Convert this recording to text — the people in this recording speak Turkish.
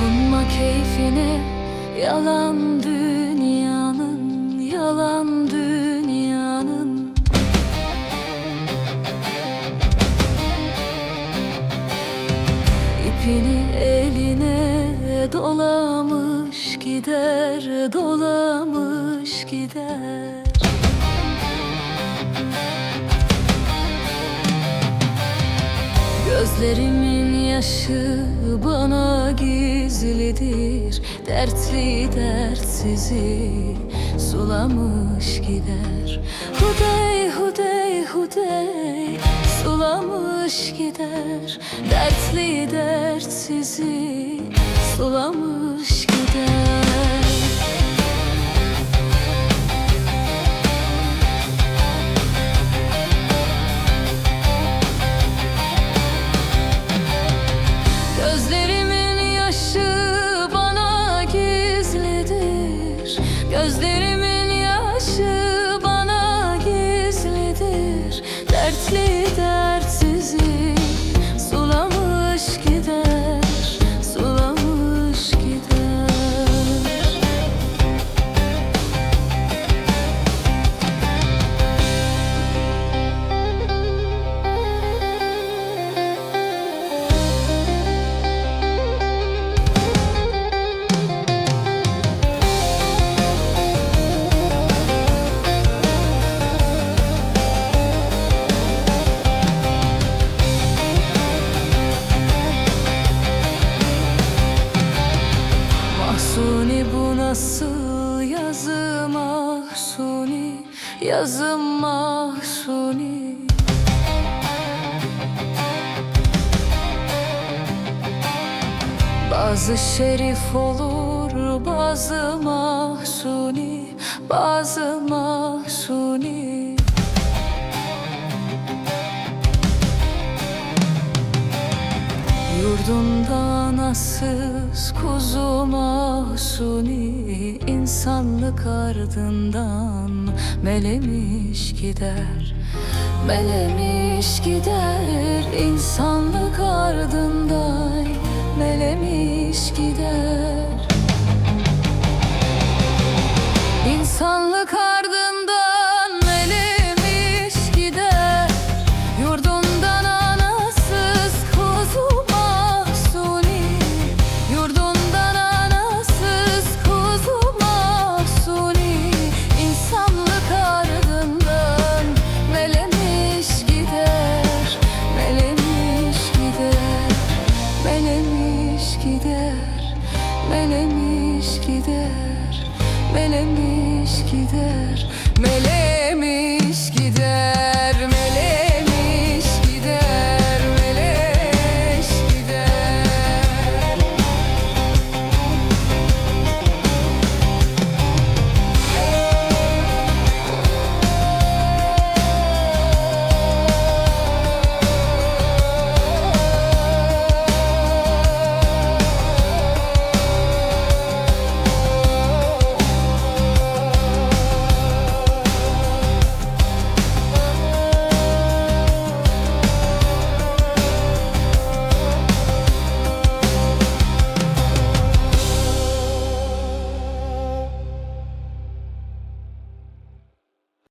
Dokunma keyfine Yalan dünyanın Yalan dünyanın. İpini eline dolamış gider Dolamış gider. Gözlerimin yaşı bana gizlidir Dertli dertsizi sulamış gider. Hudey hudey hudey sulamış gider Dertli dertsizi sulamış gizlidir Nasıl yazı mahsuni Yazım mahsuni? Bazı şerif olur bazı mahsuni Bazı mahsuni Yurdunda anasız kuzu mahsuni insanlık ardından melemiş gider. Melemiş gider insanlık ardından Melemiş gider, melemiş gider, melemiş